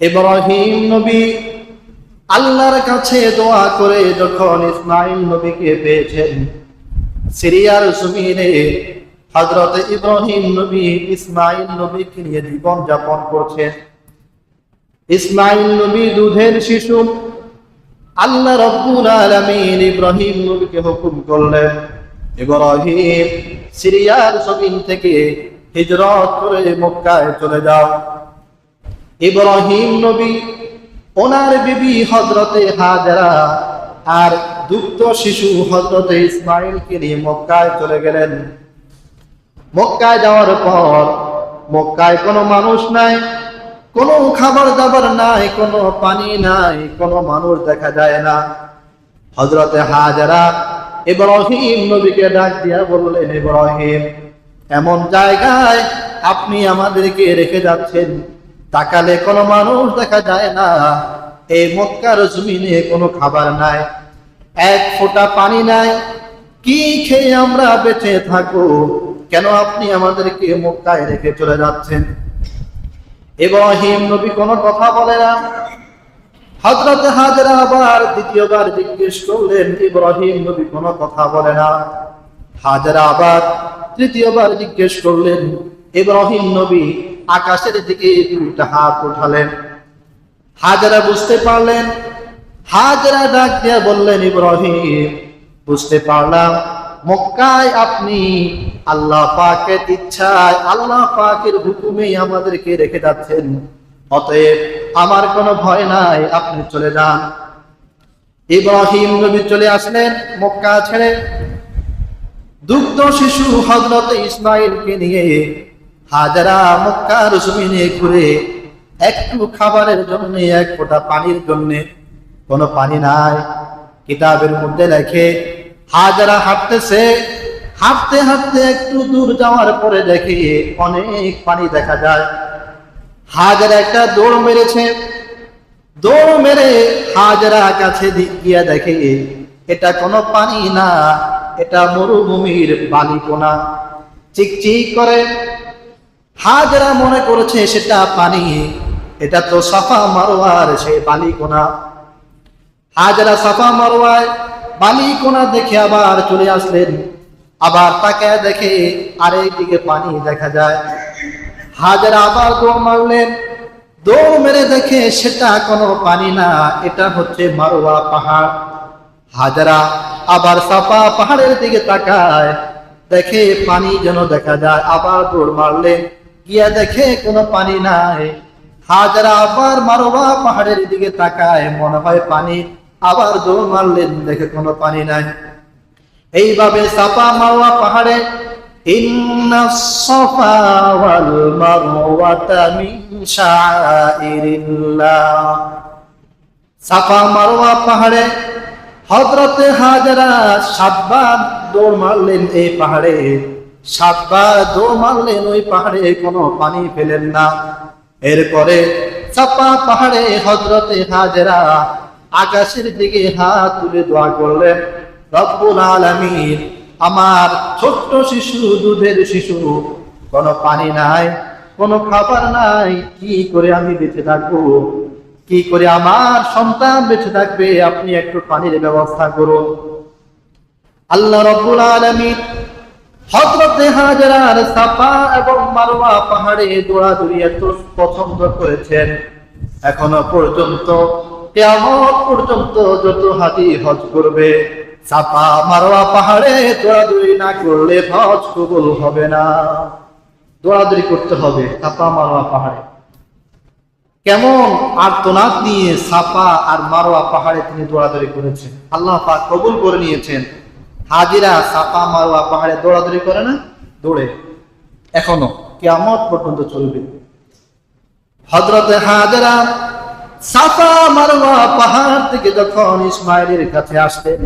ইব্রাহিম নবী আল্লাহর কাছে দোয়া করে যখন ইসমাইল নবীকে পেয়েছেন, সিরিয়ার জমিনে হজরত ইব্রাহিম নবী ইসমাইল নবীকে নিয়ে জীবন যাপন করছেন। ইসমাইল নবী দুধের শিশু। আল্লাহ রব্বুল আলামিন ইব্রাহিম নবীকে হুকুম করলেন, ইব্রাহিম, সিরিয়ার জমিন থেকে হিজরত করে মক্কায় চলে যাও। ইব্রাহিম নবী, ওনার বিবি হজরতে হাজারা আর দুগ্ধ শিশু হজরতে ইসমাইলকে নিয়ে মক্কায় চলে গেলেন। মক্কায় যাওয়ার পর মক্কায় কোনো মানুষ নাই, কোনো খাবার দাবার নাই, কোনো পানি নাই, কোনো মানুষ দেখা যায় না। হজরতে হাজারা ইব্রাহিম নবীকে ডাক দিয়া বললেন, ইব্রাহিম, এমন জায়গায় আপনি আমাদেরকে রেখে যাচ্ছেন তাকালে কোনো মানুষ দেখা যায় না। এই মক্কার জমিনে কোনো খাবার নাই। এক ফোঁটা পানি নাই। কি খেয়ে আমরা বেঁচে থাকব? কেন আপনি আমাদেরকে মক্কায় রেখে চলে যাচ্ছেন? ইব্রাহিম নবী কোনো কথা বলে না। হজরত হাজরা আবার দ্বিতীয়বার জিজ্ঞেস করলেন, ইব্রাহিম নবী কোনো কথা বলে না। হাজরা আবার তৃতীয়বার জিজ্ঞেস করলেন, ইব্রাহিম নবী আকাশের দিকে দুইটা হাত উঠালেন। হাজরা বুঝতে পারলেন, হাজরা ডাক দিয়ে বললেন, ইব্রাহিম, বুঝতে পারলাম, মক্কায় আপনি আল্লাহ পাকের ইচ্ছায়, আল্লাহ পাকের হুকুমেই আমাদেরকে রেখে যাচ্ছেন। অতএব আমার কোনো ভয় নাই, আপনি চলে যান। ইব্রাহিম নবী চলে আসলেন মক্কা ছেড়ে। দুগ্ধ শিশু হজরত ইসমাইলকে নিয়ে হাজারা মক্কার জমিনে ঘুরে একটু খাবারের জন্য, এক ফোঁটা পানির জন্য, কোনো পানি নাই। কিতাবের মধ্যে লেখে, হাজারা হাঁটতেছে, হাঁটতে হাঁটতে একটু দূর যাওয়ার পরে দেখে অনেক পানি দেখা যায়। হাজারা একটা দৌড় মেরেছে। দৌড় মেরে হাজারা কাছে গিয়া দেখে, এটা কোনো পানি না, এটা মরুভূমির বালিকোনা চিকচিক করে হাজারা মনে করেছে সেটা পানি, এটা তো সাফা মারোয়ার সে বালিকোনা। হাজারা সাফা মারোয়ায় বালিকোনা দেখে আবার চলে আসলেন। আবার তাকে দেখে আরেক দিকে পানি দেখা যায়। হাজারা আবার দৌড় মারলেন। দৌড় মেরে দেখে সেটা কোনো পানি না, এটা হচ্ছে মারোয়া পাহাড়। হাজারা আবার সাফা পাহাড়ের দিকে তাকায়, দেখে পানি যেন দেখা যায়। আবার দৌড় মারলেন। গিয়া দেখে কোনো পানি নাই। হাজারা আবার মারোয়া পাহাড়ের দিকে তাকায়, মনে হয় পানি আবার দৌড় মারলেন, দেখে কোনো পানি নাই। এইভাবে সাপা মারোয়া পাহাড়ে মারোয়া পাহাড়ে, হযরতে হাজারা সাতবার দৌড় মারলেন এই পাহাড়ে। সাতবার দৌড় মারলেন, ওই পাহাড়ে কোনো পানি পেলেন না। এরপরে চাপা পাহাড়ে হযরতে হাজেরা আকাশের দিকে হাত তুলে দোয়া করলেন, রব্বুল আলামিন, আমার ছোট্ট শিশু, দুধের শিশু, কোনো পানি নাই, কোনো খাবার নাই, কি করে আমি বেঁচে থাকব? কি করে আমার সন্তান বেঁচে থাকবে? আপনি একটু পানির ব্যবস্থা করুন। আল্লাহ রব্বুল আলামিন হযরতে হাজারার সাফা এবং মারওয়া পাহাড়ে দৌড়াদৌড়ি এত পছন্দ করেছেন। এখনও পর্যন্ত, কিয়ামত পর্যন্ত যত হাজি হজ করবে সাফা মারওয়া পাহাড়ে দৌড়াদৌড়ি না করলে হজ কবুল হবে না। দৌড়াদৌড়ি করতে হবে সাফা মারওয়া পাহাড়ে। কেমন আর আর্তনাদ নিয়ে সাফা আর মারোয়া পাহাড়ে তিনি দৌড়াদৌড়ি করেছেন। আল্লাহ পাক কবুল করে নিয়েছেন। হাজিরা সাফা মারোয়া পাহাড়ে দৌড়াদৌড়ি করে না, দৌড়ে। এখনও কেমন পর্যন্ত চলবে। হজরতে হাজারা সাফা মারওয়া পাহাড় থেকে যখন ইসমাইলের কাছে আসলেন,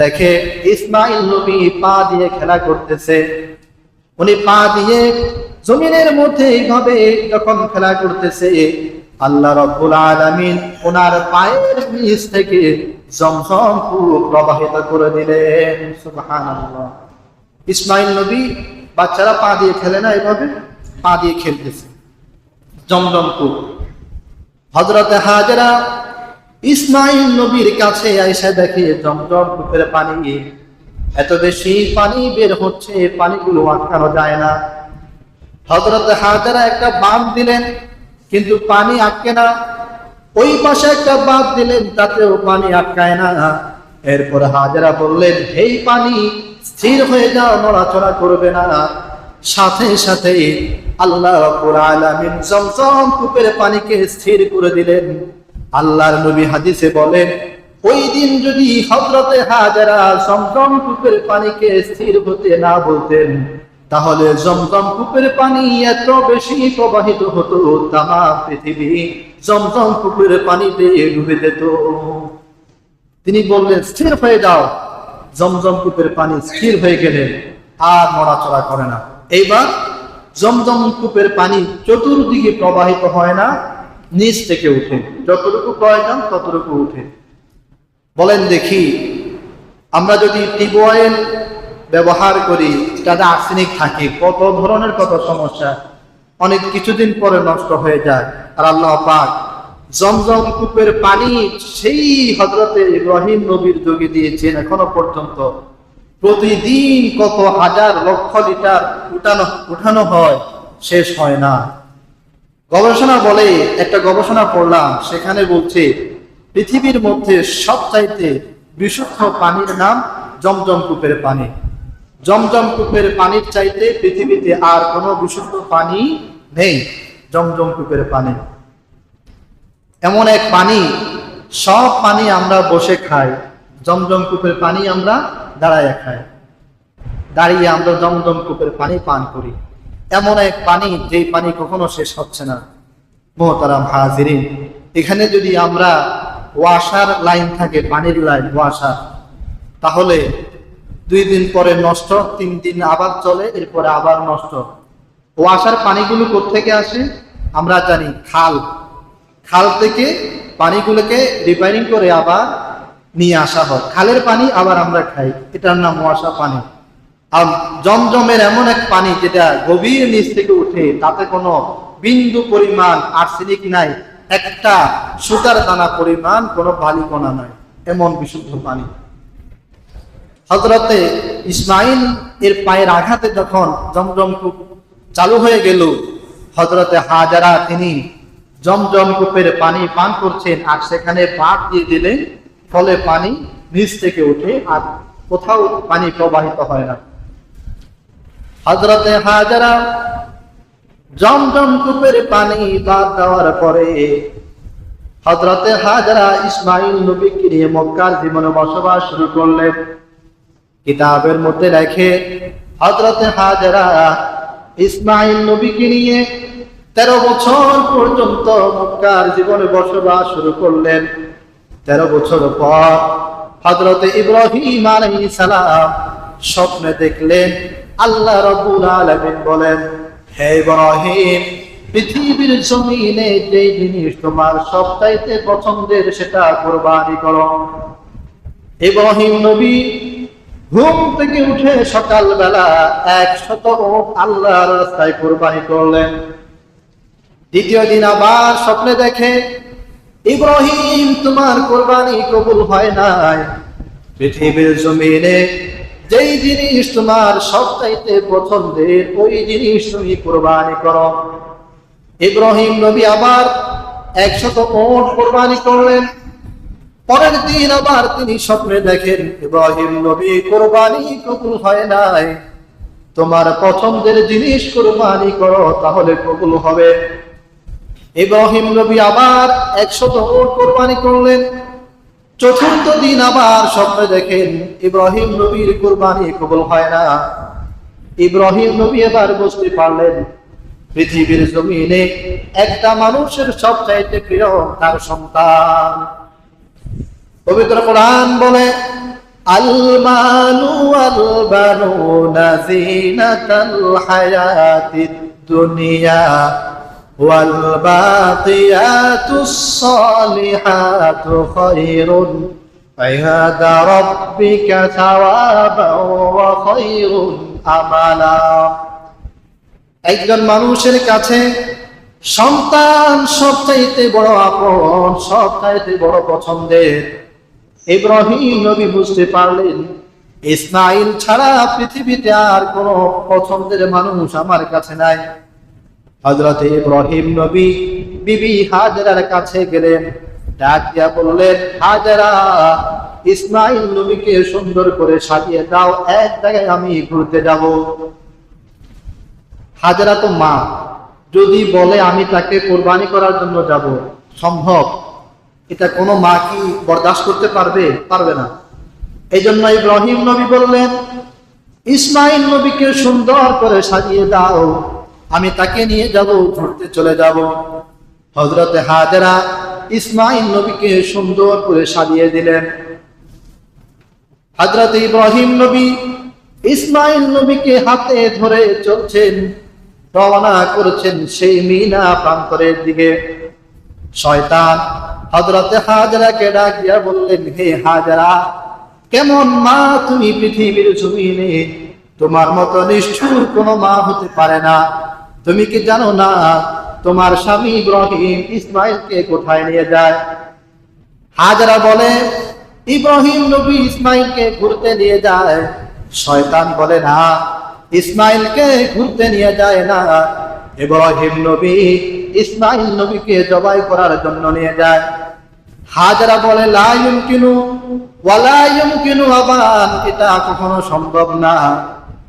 দেখে ইসমাইল নবী পা দিয়ে খেলা করতেছে। উনি পা দিয়ে জমিনের মধ্যে এইভাবে যখন খেলা করতেছে, আল্লাহ রব্বুল আলামিন ওনার পায়ের নিচ থেকে জমজম কূপ প্রবাহিত করে দিলেন, সুবহানাল্লাহ। ইসমাইল নবী বাচ্চারা পা দিয়ে খেলে না এভাবে? পা দিয়ে খেলতেছে। জমজম কূপ হজরতে হাজরা ইসমাইল নবীর কাছে আইসা দেখে জমজম কূপের পানি এত বেশি পানি বের হচ্ছে, পানিগুলো আটকানো যায় না। হজরতে হাজারা একটা বাঁধ দিলেন, কিন্তু পানি আটকে না। ওই পাশে একটা বাঁধ দিলেন, তাতেও পানি আটকায় না। এরপর হাজারা বললেন এই পানি, স্থির হয়ে যাও, নড়াচড়া করবে না। সাথে সাথে আল্লাহ আলামিন কূপের পানিকে স্থির করে দিলেন। আল্লাহর নবী হাদিসে বলেন, ওই দিন যদি হজরতে হাজারা জমজম কূপের পানিকে স্থির হতে না বলতেন, তাহলে জমজম কূপের পানি এত বেশি প্রবাহিত হতো তামা পৃথিবী জমজম কূপের পানিতে ডুবে যেত। তিনি বললেন, স্থির হয়ে যাও। জমজম কূপের পানি স্থির হয়ে গেলে আর নড়াচড়া করে না। এইবার জমজম কূপের পানি চতুর্দিকে প্রবাহিত হয় না, নিচ থেকে উঠে। যতটুকু প্রয়োজন, ততটুকু উঠে। বলেন, দেখি, আমরা যদি টিউবওয়েল ব্যবহার করি, তাতে আর্সেনিক থাকে, কত ধরনের কত সমস্যা? অনেক কিছুদিন পরে নষ্ট হয়ে যায়। আর আল্লাহ পাক জমজম কূপের পানি সেই হজরতে ইব্রাহিম নবীর যোগে দিয়েছেন এখনও পর্যন্ত। প্রতিদিন কত হাজার লক্ষ লিটার উঠানো উঠানো হয়, শেষ হয় না। গবেষণা বলে, একটা গবেষণা পড়লাম, সেখানে বলছে, পৃথিবীর মধ্যে সবচাইতে বিশুদ্ধ পানির নাম জমজম কূপের পানি। জমজম কূপের পানির চাইতে পৃথিবীতে আর কোনো বিশুদ্ধ পানি নেই। জমজম কূপের পানি। এমন এক পানি, সব পানি আমরা বসে খাই, জমজম কূপের পানি আমরা দাঁড়ায় খাই। দাঁড়িয়ে আমরা জমজম কূপের পানি পান করি। এমন এক পানি, যেই পানি কখনো শেষ হচ্ছে না। মোহতারাম হাজিরিন, এখানে যদি আমরা ওয়াশার লাইন থাকে, পানির লাইন ওয়াশার তাহলে দুই দিন পরে নষ্ট, তিন দিন আবার চলে, এরপরে আবার নষ্ট। ওয়াশার পানিগুলো কোথেকে আসে? আমরা জানি খাল। খাল থেকে পানিগুলোকে রিপেয়ারিং করে আবার নিয়ে আসা হয়। খালের পানি আবার আমরা খাই। এটার নাম ওয়াশা পানি। আর জমজমের এমন এক পানি যেটা গভীর নিচ থেকে উঠে, তাতে কোনো বিন্দু পরিমাণ আর্সেনিক নাই, একটা সুতার দানা পরিমাণ, কোনো বালিকণা নাই, এমন বিশুদ্ধ পানি। হজরতে ইসমাইল এর পায়ের আঘাতে যখন জমজম কূপ চালু হয়ে গেল হজরতে হাজারা তিনি জমজম কূপের পানি পান করছেন আর সেখানে পাট দিয়ে দিলেন, ফলে পানি নিচ থেকে উঠে আর কোথাও পানি প্রবাহিত হয় না। হজরতে হাজারা জমজম কূপের পানি বাদ দেওয়ার পরে হজরতে হাজারা ইসমাইল নবীকে নিয়ে মক্কার জীবনে বসবাস শুরু করলেন। কিতাবের মধ্যে লেখে হজরতে হাজারা ইসমাইল নবীকে নিয়ে তেরো বছর পর্যন্ত মক্কার জীবনে বসবাস শুরু করলেন। তেরো বছর পর হজরতে ইব্রাহিম সালাম স্বপ্নে দেখলেন, আল্লাহ রব্বুল আলামিন বলেন, হে ইব্রাহিম, পৃথিবীর জমিনে যে জিনিস তোমার সবচাইতে পছন্দের সেটা কোরবানি করো। ইব্রাহিম নবী ঘুম থেকে উঠে সকালবেলা একশত ওট আল্লাহর রাস্তায় কোরবানি করলেন। দ্বিতীয় দিন আবার স্বপ্নে দেখে, ইব্রাহিম, তোমার কোরবানি কবুল হয় নাই। পৃথিবীর জমিনে যেই জিনিস তোমার সবচাইতে পছন্দের, ওই জিনিস তুমি কোরবানি করো। ইব্রাহিম নবী আবার একশত ওট কোরবানি করলেন। পরের দিন আবার তিনি স্বপ্নে দেখেন, ইব্রাহিম নবী কোরবানি কবুল হয় নাই। তোমার পছন্দের জিনিস কোরবানি করো, তাহলে কবুল হবে। ইব্রাহিম নবী আবার একশত কোরবানি করলেন। চতুর্থ দিন আবার স্বপ্নে দেখেন, ইব্রাহিম নবীর কোরবানি কবুল হয় না। ইব্রাহিম নবী এবার বুঝতে পারলেন, পৃথিবীর জমিনে একটা মানুষের সবচাইতে প্রিয় তার সন্তান। পবিত্র কোরআন বলে আল মালু আল বানুনা জিনাতাল হায়াতিদ দুনিয়া ওয়াল বাকিয়াতুস সালিহাতু খায়রুন عند ربك ثوابا وخير আমালা একজন মানুষের কাছে সন্তান সবচাইতে বড় আপন সবচাইতে বড় পছন্দের ইব্রাহিম নবী বুঝতে পারলেন, ইসমাইল ছাড়া পৃথিবীতে আর কোনো পছন্দের মানুষ আমার কাছে নাই। হজরত ইব্রাহিম নবী বিবি হাজরার কাছে গেলেন, ডাক দিয়া বললেন, হাজরা, ইসমাইল নবীকে সুন্দর করে সাজিয়ে দাও, এক জায়গায় আমি ঘুরতে যাব। হাজরা তো মা, যদি বলে আমি তাকে কোরবানি করার জন্য যাব, সম্ভব? এটা কোনো মা কি বরদাস্ত করতে পারবে? পারবে না। এই জন্য ইব্রাহিম নবী বললেন, ইসমাইল নবীকে সুন্দর করে সাজিয়ে দাও। আমি তাকে নিয়ে যাব, ঘুরতে চলে যাব। হজরতে হাজরা ইসমাইল নবীকে সুন্দর করে সাজিয়ে দিলেন। হজরত ইব্রাহিম নবী ইসমাইল নবীকে হাতে ধরে চলছেন, রওনা করেছেন সেই মিনা প্রান্তরের দিকে। শয়তান হজরতে হাজরাকে ডাক দিয়া বললেন, হে হাজরা, কেমন মা তুমি পৃথিবীর জমিনে? তোমার মতো নিষ্ঠুর কোনো মা হতে পারে না। তুমি কি জানো না, তোমার স্বামী ইব্রাহিম ইসমাইলকে কোথায় নিয়ে যায়? হাজরা বলে, ইব্রাহিম নবী ইসমাইলকে ঘুরতে নিয়ে যায়। শয়তান বলে, না ইসমাইলকে ঘুরতে নিয়ে যায় না। ইব্রাহিম নবী ইসমাইল নবীকে জবাই করার জন্য নিয়ে যায়। হাজরা বলে লাইম কিনু ওয়ালাইম কিনু আবান। এটা কখনো সম্ভব না।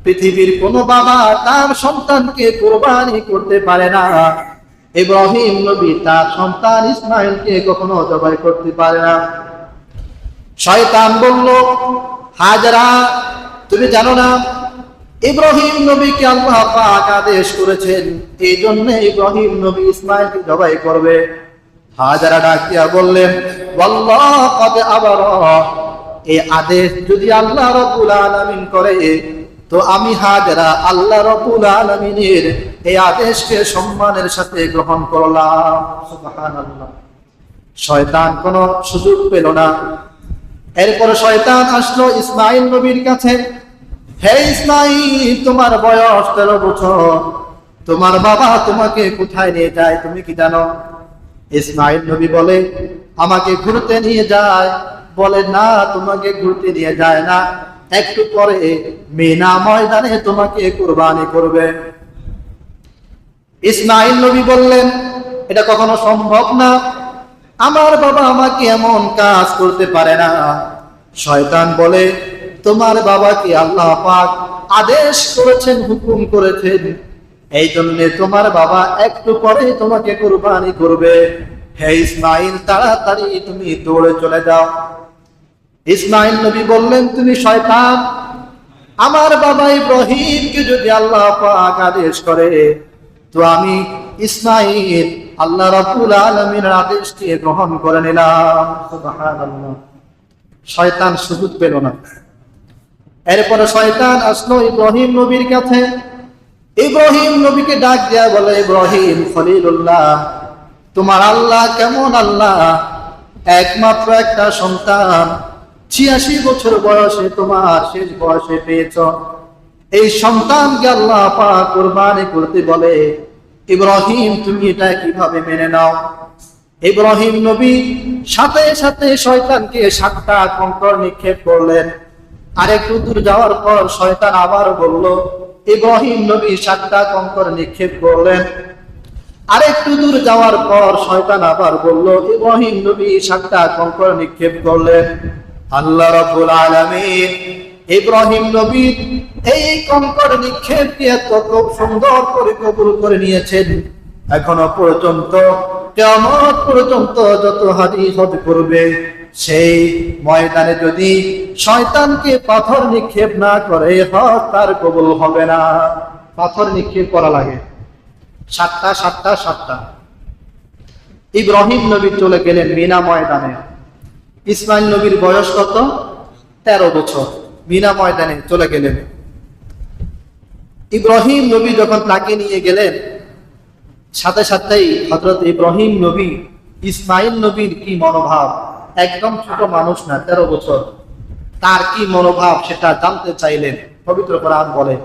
পৃথিবীর কোন বাবা তার সন্তানকে কোরবানি করতে পারে না। ইব্রাহিম নবী তার সন্তান ইসমাইলকে কখনো জবাই করতে পারে না। শয়তান বলল, হাজরা, তুমি জানো না, ইব্রাহিম নবীকে আল্লাহ পাক আদেশ করেছেন, এই জন্য ইব্রাহিম নবী ইসমাইলকে জবাই করবে। হাজারা ডাকিয়া বললেন আবার। এই আদেশ যদি আল্লাহ রব্বুল আলামিন করে, তো আমি হাজারা আল্লাহ রব্বুল আলামিনের এই আদেশকে সম্মানের সাথে গ্রহণ করলাম। শয়তান কোনো সুযোগ পেল না। এরপর শয়তান আসলো ইসমাইল নবীর কাছে, হে ইসমাইল, তোমার বয়স তেরো বছর। তোমার বাবা তোমাকে কোথায় নিয়ে যায়, তুমি কি জানো? ইসমাইল নবী বলে, আমাকে ঘুরতে নিয়ে যায়। বলে, না, তোমাকে ঘুরতে নিয়ে যায় না। একটু পরে মিনা ময়দানে তোমাকে কোরবানি করবে। ইসমাইল নবী বললেন, এটা কখনো সম্ভব না। আমার বাবা আমাকে এমন কাজ করতে পারে না। শয়তান বলে, তোমার বাবা কি আল্লাহ পাক আদেশ করেছেন, হুকুম করেছেন এই জন্য তোমার বাবা একটু পরে তোমাকে কুরবানি করবে। হে ইসমাইল, তাড়াতাড়ি তুমি দৌড়ে চলে যাও। ইসমাইল নবী বললেন, তুমি শয়তান, আমার বাবা ইব্রাহিমকে যদি আল্লাহ পাক আদেশ করে, তো আমি ইসমাইল, আল্লাহ রাব্বুল আলামিনের আদেশকে গ্রহণ করে নিলাম। শয়তান সুযোগ পেল না। এরপরে শয়তান আসলো ইব্রাহিম নবীর কাছে। ইব্রাহিম নবীকে ডাক দেয়া বলে, ইব্রাহিম খলিলুল্লাহ, তোমার আল্লাহ কেমন আল্লাহ? একমাত্র একটা সন্তান। ছিয়াশি বছর বয়সে তোমার শেষ বয়সে পেয়েছ। এই সন্তানকে আল্লাহ পা কোরবানি করতে বলে, ইব্রাহিম, তুমি এটা কীভাবে মেনে নাও? ইব্রাহিম নবী সাথে সাথে শয়তানকে সাতটা কঙ্কর নিক্ষেপ করলেন। আরেকটু দূর যাওয়ার পর শয়তান আবার বলল ইব্রাহিম নবী সাতটা কঙ্কর নিক্ষেপ করলেন। আরেকটু দূর যাওয়ার পর শয়তান আবার বলল, ইব্রাহিম নবী সাতটা কঙ্কর নিক্ষেপ করলেন। আল্লাহ রাব্বুল আলামিন ইব্রাহিম নবী এই কঙ্কর নিক্ষেপ দিয়ে খুব সুন্দর করে কবুল করে নিয়েছেন। এখনও পর্যন্ত কেমন পর্যন্ত যত হাজি হজ করবে সেই ময়দানে যদি শয়তানকে পাথর নিক্ষেপ না করে হজ তার কবুল হবে না। পাথর নিক্ষেপ করা লাগে। সাতটা সাতটা সাতটা। ইব্রাহিম নবী চলে গেলেন মিনা ময়দানে। ইসমাইল নবীর বয়স কত? তেরো বছর। মিনা ময়দানে চলে গেলেন। ইব্রাহিম নবী যখন তাকে নিয়ে গেলেন, সাথে সাথেই হজরত ইব্রাহিম নবী, ইসমাইল নবীর কি মনোভাব? একদম ছোট মানুষ না তেরো বছর তার কি মনোভাব সেটা জানতে চাইলেন পবিত্র কোরআন বলে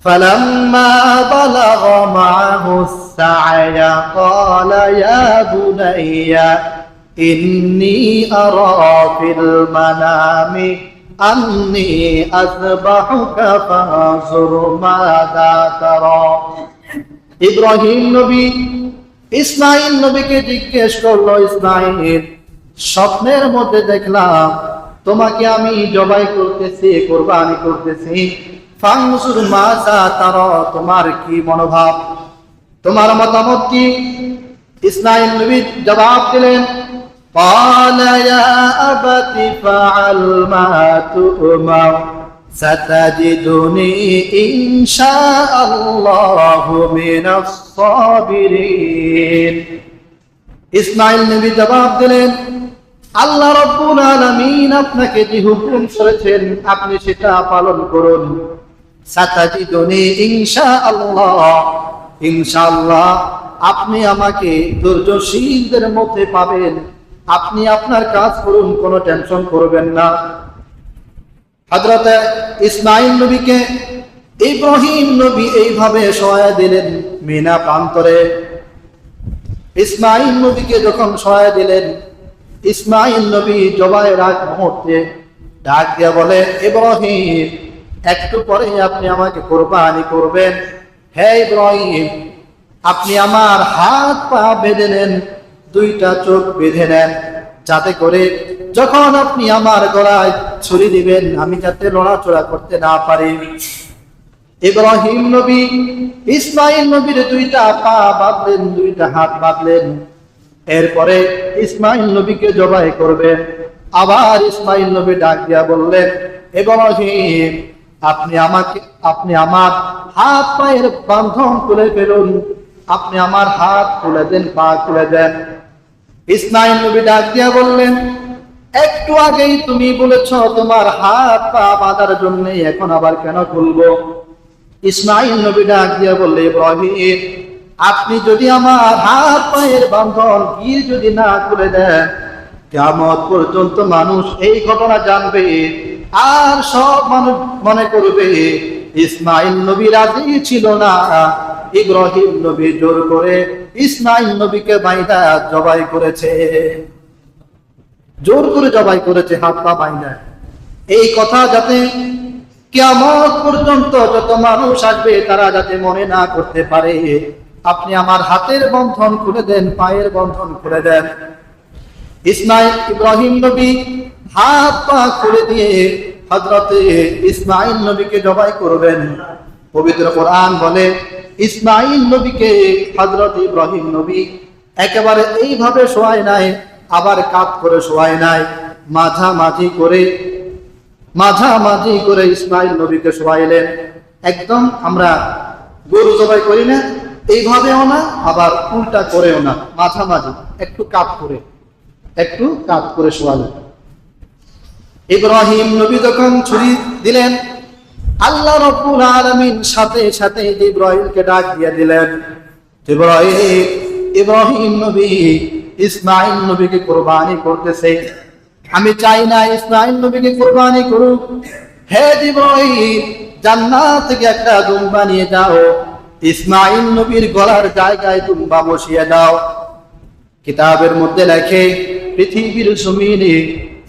فلما بلغ معه السعي قال يا بني إني أرى في المنام أني أذبحك فانظر ماذا ترى ইব্রাহিম নবী ইসমাইল নবীকে জিজ্ঞেস করলো ইসমাইল স্বপ্নের মধ্যে দেখলাম তোমাকে আমি জবাই করতেছি কোরবানি করতেছি ফাংসুর মাসা তার তোমার কি মনোভাব তোমার মতামত কি ইসমাইল নবী জবাব দিলেন قال يا أبت فعل ما تؤمر ستجدني إن شاء الله من الصابرين ইসমাইল নবী জবাব দিলেন আল্লাহ রব্বুল আলামিন আপনাকে যে হুকুম করেছেন, আপনি সেটা পালন করুন। সাতাজিদুনি ইনশাআল্লাহ। ইনশাআল্লাহ, আপনি আমাকে ধৈর্যশীলদের মধ্যে পাবেন। আপনি আপনার কাজ করুন, কোনো টেনশন করবেন না। হজরত ইসমাইল নবীকে ইব্রাহিম নবী এইভাবে সহায় দিলেন মিনা প্রান্তরে। ইসমাইল নবীকে যখন সহায় দিলেন ইসমাইল নবী জবাইয়ের আগ মুহূর্তে ডাক দিয়া বলে, ইব্রাহিম, একটু পরে আপনি আমাকে কোরবানি করবেন। হে ইব্রাহিম, আপনি আমার হাত পা বেঁধে নেন, দুইটা চোখ বেঁধে নেন। যাতে করে যখন আপনি আমার গলায় ছুরি দিবেন, আমি যাতে লড়াচড়া করতে না পারি। ইব্রাহিম নবী, ইসমাইল নবীর দুইটা পা বাঁধলেন, দুইটা হাত বাঁধলেন। এরপরে ইসমাইল নবীকে জবাই করবেন আবার ইসমাইল নবী ডাক দিয়া বললেন ইব্রাহিম আপনি আমাকে, আপনি আমার হাত পায়ের বান্ধন তুলে ফেলুন। আপনি আমার হাত তুলে দেন, পা তুলে দেন। ইসমাইল নবী ডাক দিয়া বললেন, একটু আগেই তুমি বলেছ তোমার হাত পা বাঁধার জন্য এখন আবার কেন খুলবো? ইসমাইল নবী ডাক দিয়া বললে, ইব্রাহিম আপনি যদি আমার হাত পায়ের বান্ধন গির যদি না খুলে দেন কেমন পর্যন্ত মানুষ এই ঘটনা জানবে। আর সব মানুষ মনে করবে ইসমাইল নবী রাজি ছিল না। ইব্রাহিম নবী জোর করে ইসমাইল নবীকে বাইদা জবাই করেছে। জোর করে জবাই করেছে, হাত পা বাইদা এই কথা যাতে কেমন পর্যন্ত যত মানুষ আসবে, তারা যাতে মনে না করতে পারে। আপনি আমার হাতের বন্ধন খুলে দেন, পায়ের বন্ধন খুলে দেন। ইসমাইল ইব্রাহিম নবী হাত পা খুলে দিয়ে হজরতে ইসমাইল নবীকে জবাই করবেন। পবিত্র কোরআন বলে, ইসমাইল নবীকে হজরত ইব্রাহিম নবী একেবারে এইভাবে শোয়ায় নাই, আবার কাত করে শোয়ায় নাই। মাঝামাঝি করে মাঝামাঝি করে ইসমাইল নবীকে শোয়াইলেন। একদম আমরা গরু জবাই করি না এইভাবেও না, আবার উল্টা করেও না, মাঝামাঝি, একটু কাপ করে, একটু কাপ করে শোয়ালেন। ইব্রাহিম নবী যখন ছুরি দিলেন, আল্লাহ রব্বুল আলামিন সাথে সাথে ইব্রাহিমকে ডাক দিয়ে দিলেন, ইব্রাহিম ইব্রাহিম নবী ইসমাইল নবীকে কোরবানি করতেছে। আমি চাই না ইসমাইল নবীকে কোরবানি করুক। হে ইব্রাহিম, জান্নাত থেকে একটা দুম্বা নিয়ে যাও ইসমাইল নবীর গলার জায়গায় দুম্বা বসিয়ে দাও। কিতাবের মধ্যে লেখে, পৃথিবীর জমিনে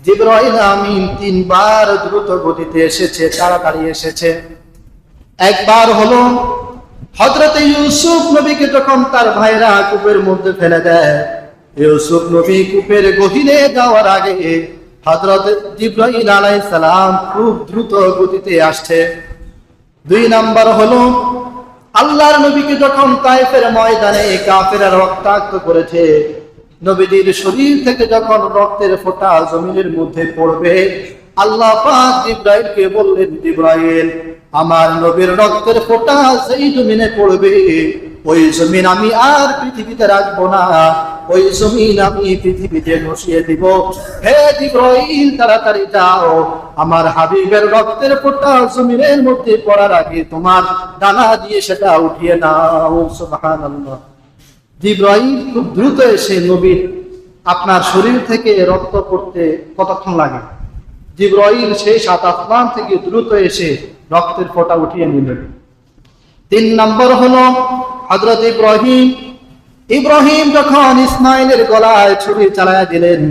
জিব্রাইল আমিন তিনবার দ্রুত গতিতে এসেছে, তাড়াতাড়ি এসেছে। একবার হলো হজরত ইউসুফ নবীকে যখন তার ভাইরা কূপের মধ্যে ফেলে দেয়, ইউসুফ নবী কূপের গহিনে যাওয়ার আগে হজরত জিব্রাইল আলাইহিস সালাম খুব দ্রুত গতিতে আসছে। দুই নাম্বার হলো আল্লাহর নবীকে যখন তাইফের ময়দানে কাফেরা রক্তাক্ত করেছে নবীজির শরীর থেকে যখন রক্তের ফোঁটা জমিনের মধ্যে পড়বে, আল্লাহ জিব্রাইলকে বললেন ইব্রাহিম আমার নবীর রক্তের ফোটা সেই জমিনে পড়বে, ওই জমিন আমি আর পৃথিবীতে রাখব না। ওই জমিন আমি পৃথিবীতে বসিয়ে দিব। হে জিব্রাইল, তাড়াতাড়ি যাও। আমার হাবিবের রক্তের ফোঁটা জমিনের মধ্যে পড়ার আগে তোমার ডানা দিয়ে সেটা উঠিয়ে নাও। সুবহানাল্লাহ। জিব্রাইল খুব দ্রুত এসে নবীর আপনার শরীর থেকে রক্ত পড়তে কতক্ষণ লাগে? জিব্রাইল সেই সাত আসমান থেকে দ্রুত এসে রক্তের ফোঁটা উঠিয়ে নিলেন। তিন নম্বর হলো হজরত ইব্রাহিম ইব্রাহিম যখন ইসমাইলের গলায় ছুরি চালায়া দিলেন,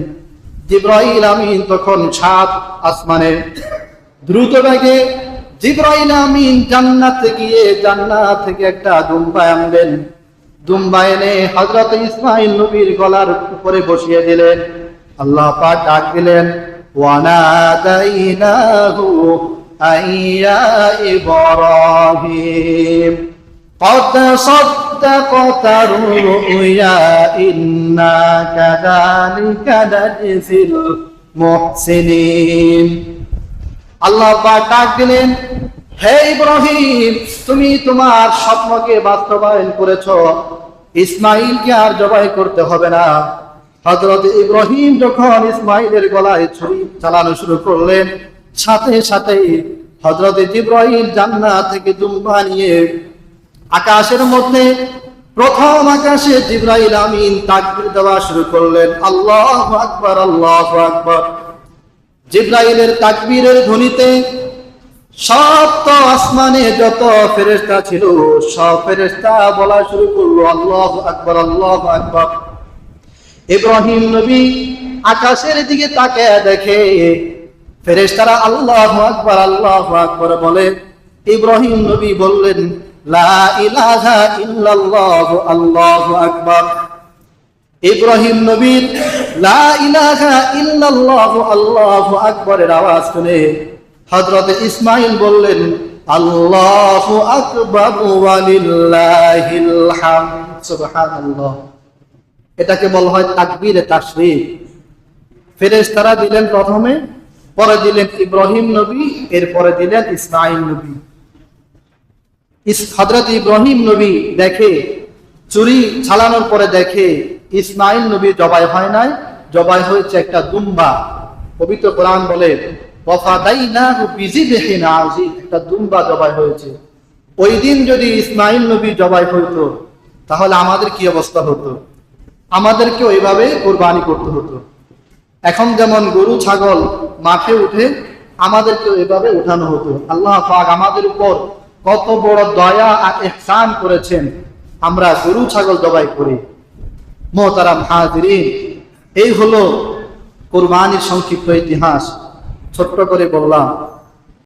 জিব্রাইল আমিন তখন সাত আসমানে। দ্রুত বেগে জিব্রাইল আমিন জান্নাতে গিয়ে জান্নাত থেকে একটা দুম্বা আনলেন। দুম্বা এনে হজরত ইসমাইল নবীর গলার উপরে বসিয়ে দিলেন। আল্লাহ পাক ডাক দিলেন, ওয়ানাদাইনাহু আইয়া ইব্রাহিম। قد صدقت الرؤيا إنا كذلك نجزي المحسنين আল্লাহ পাক ডাক দিলেন হে ইব্রাহিম তুমি তোমার স্বপ্নকে বাস্তবায়ন করেছ ইসমাইলকে আর জবাই করতে হবে না হযরত ইব্রাহিম যখন ইসমাইলের গলায় ছুরি চালানো শুরু করলেন সাথে সাথে হযরত ইব্রাহিম জান্নাত থেকে দুম্বা নিয়ে আকাশের মধ্যে প্রথম আকাশে জিব্রাইল আমিন তাকবির দেওয়া শুরু করলেন। আল্লাহ আকবার, আল্লাহু আকবার। জিব্রাইলের তাকবীরের ধ্বনিতে সপ্ত আসমানে যত ফেরেশতা ছিল, সব ফেরেশতা বলা শুরু করল, আল্লাহ আকবার, আল্লাহু আকবার। ইব্রাহিম নবী আকাশের দিকে তাকে দেখে ফেরেশতারা আল্লাহ আকবার, আল্লাহু আকবার বলে। ইব্রাহিম নবী বললেন আকবার। ইব্রাহিম নবীর আল্লাহু আকবরের আওয়াজ শুনে হযরত ইসমাইল বললেন, আল্লাহু এটাকে বলা হয় তাকবির তাশরীফ। ফেরেশতারা দিলেন প্রথমে, পরে দিলেন ইব্রাহিম নবী, এরপরে দিলেন ইসমাইল নবী। হজরত ইব্রাহিম নবী দেখে, চুরি ছালানোর পরে দেখে ইসমাইল নবী জবাই হয় নাই, জবাই হয়েছে একটা দুম্বা। পবিত্র কোরআন বলে একটা দুম্বা জবাই হয়েছে। ওই দিন যদি ইসমাইল নবী জবাই হইতো, তাহলে আমাদের কি অবস্থা হতো? আমাদেরকে ওইভাবে কোরবানি করতে হতো। এখন যেমন গরু, ছাগল মাঠে উঠে আমাদেরকে ওইভাবে উঠানো হতো। আল্লাহ পাক আমাদের উপর কত বড় দয়া আর এহসান করেছেন। আমরা গরু, ছাগল দবাই করি। মোহতারাম হাজরিন, এই হলো কোরবানির সংক্ষিপ্ত ইতিহাস। ছোট্ট করে বললাম